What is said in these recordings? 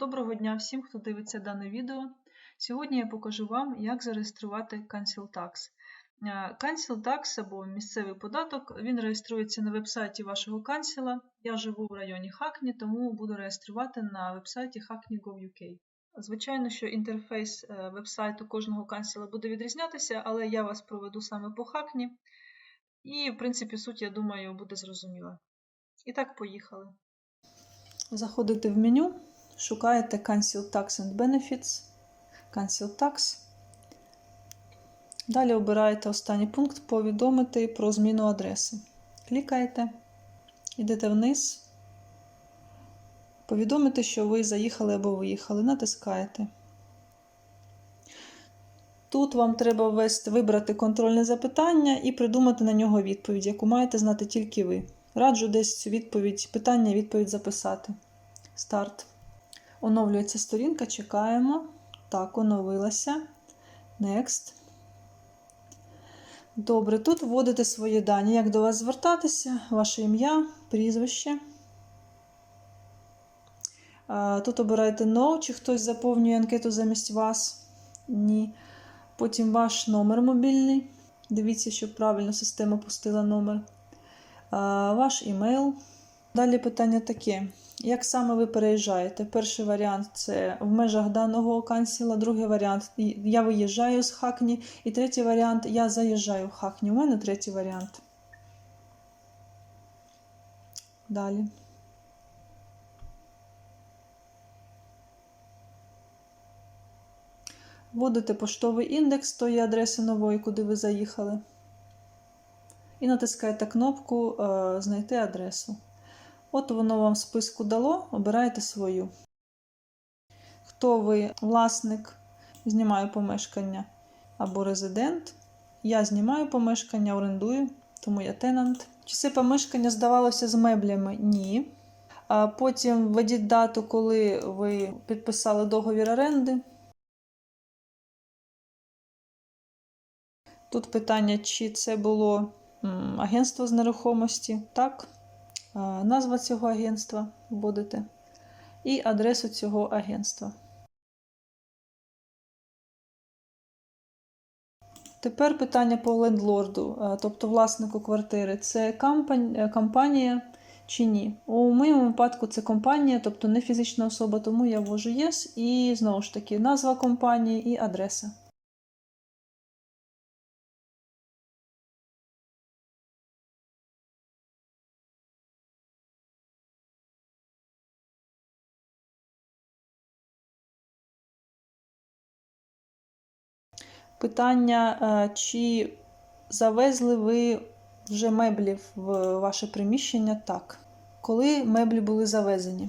Доброго дня всім, хто дивиться дане відео. Сьогодні я покажу вам, як зареєструвати Cancel Tax. Е, Cancel Tax або місцевий податок він реєструється на вебсайті вашого канцела. Я живу в районі Hackney, тому буду реєструвати на вебсайті hackney.gov.uk. Звичайно, що інтерфейс е, вебсайту кожного канцела буде відрізнятися, але я вас проведу саме по Hackney. І, в принципі, суть, я думаю, буде зрозуміла. І так, поїхали. Заходите в меню, шукаєте Cancel Tax and Benefits, Cancel Tax. Далі обираєте останній пункт Повідомити про зміну адреси. Клікаєте, йдете вниз. Повідомити, що ви заїхали або виїхали. Натискаєте. Тут вам треба ввести, вибрати контрольне запитання і придумати на нього відповідь, яку маєте знати тільки ви. Раджу десь цю відповідь, питання, відповідь записати. Старт. Оновлюється сторінка, чекаємо. Так, оновилася. Next. Добре, тут вводите свої дані. Як до вас звертатися, ваше ім'я, прізвище. Тут обираєте No, чи хтось заповнює анкету замість вас. Ні. Потім ваш номер мобільний. Дивіться, щоб правильно система пустила номер ваш імейл. Далі питання таке: як саме ви переїжджаєте? Перший варіант це в межах даного канцела, другий варіант я виїжджаю з Хакні. І третій варіант я заїжджаю в Хакні. У мене третій варіант. Далі. Вводите поштовий індекс тої адреси нової, куди ви заїхали і натискаєте кнопку е, Знайти адресу. От воно вам списку дало, обираєте свою. Хто ви власник, знімаю помешкання або резидент. Я знімаю помешкання, орендую, тому я тенант. Чи це помешкання здавалося з меблями? Ні. А Потім введіть дату, коли ви підписали договір оренди. Тут питання, чи це було агентство з нерухомості, так, назва цього агентства вводите і адресу цього агентства. Тепер питання по лендлорду, тобто власнику квартири. Це компанія чи ні? У моєму випадку це компанія, тобто не фізична особа, тому я ввожу ЄС і знову ж таки назва компанії і адреса. Питання, е, чи завезли ви вже меблі в ваше приміщення? Так. Коли меблі були завезені?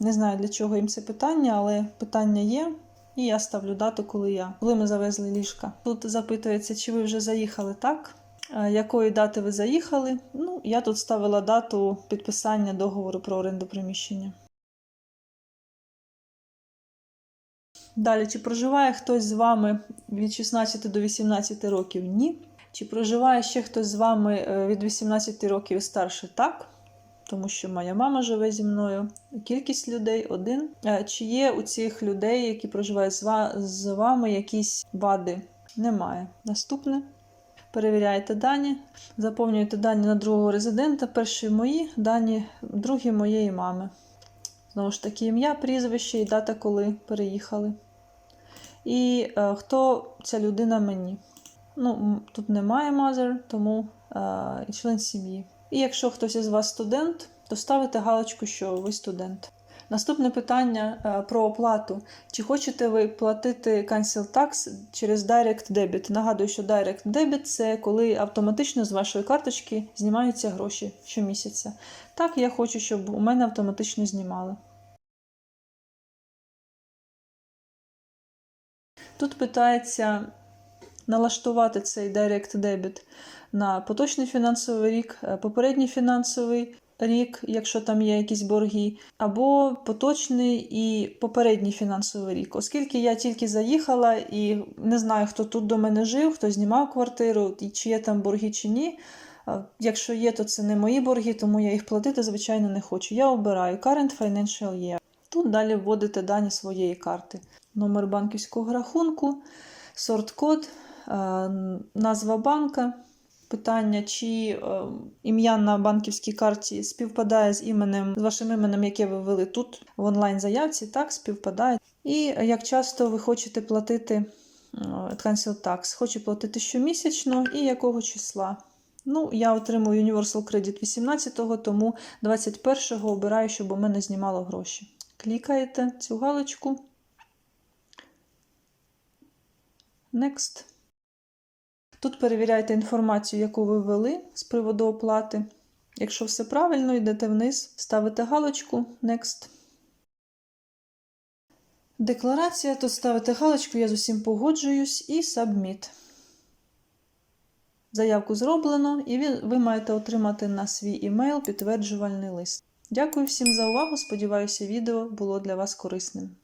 Не знаю, для чого їм це питання, але питання є. І я ставлю дату, коли я. Коли ми завезли ліжка. Тут запитується, чи ви вже заїхали так. Е, якої дати ви заїхали? Ну, я тут ставила дату підписання договору про оренду приміщення. Далі, чи проживає хтось з вами від 16 до 18 років? Ні. Чи проживає ще хтось з вами е, від 18 років старше? Так. Тому що моя мама живе зі мною. Кількість людей один. Е, чи є у цих людей, які проживають з вами, якісь вади? Немає. Наступне. Перевіряєте дані, заповнюєте дані на другого резидента. Перші мої, дані другі моєї мами. Знову ж таки, ім'я, прізвище і дата, коли переїхали. І е, хто ця людина мені? Ну, Тут немає mother, тому е, член сім'ї. І якщо хтось із вас студент, то ставите галочку, що ви студент. Наступне питання е, про оплату. Чи хочете ви платити Cancel Tax через Direct Debit? Нагадую, що Direct Debit це коли автоматично з вашої карточки знімаються гроші щомісяця. Так, я хочу, щоб у мене автоматично знімали. Тут питається налаштувати цей Direct Debit на поточний фінансовий рік, е, попередній фінансовий рік, якщо там є якісь борги, або поточний і попередній фінансовий рік. Оскільки я тільки заїхала і не знаю, хто тут до мене жив, хто знімав квартиру, чи є там борги, чи ні. Якщо є, то це не мої борги, тому я їх платити, звичайно, не хочу. Я обираю Current Financial Year. Тут далі вводите дані своєї карти. Номер банківського рахунку, сорт-код, е, назва банка. Питання, чи е, ім'я на банківській карті співпадає з іменем, з вашим іменем, яке ви ввели тут в онлайн-заявці, так, співпадає. І як часто ви хочете платити е, Cancel Tax. Хочу платити щомісячно і якого числа. Ну, я отримую Universal Credit 18-го, тому 21-го обираю, щоб у мене знімало гроші. Клікаєте цю галочку. Next. Тут перевіряйте інформацію, яку ви ввели з приводу оплати. Якщо все правильно, йдете вниз, ставите галочку Next. Декларація. Тут ставите галочку, я з усім погоджуюсь і Submit. Заявку зроблено, і ви, маєте отримати на свій імейл підтверджувальний лист. Дякую всім за увагу. Сподіваюся, відео було для вас корисним.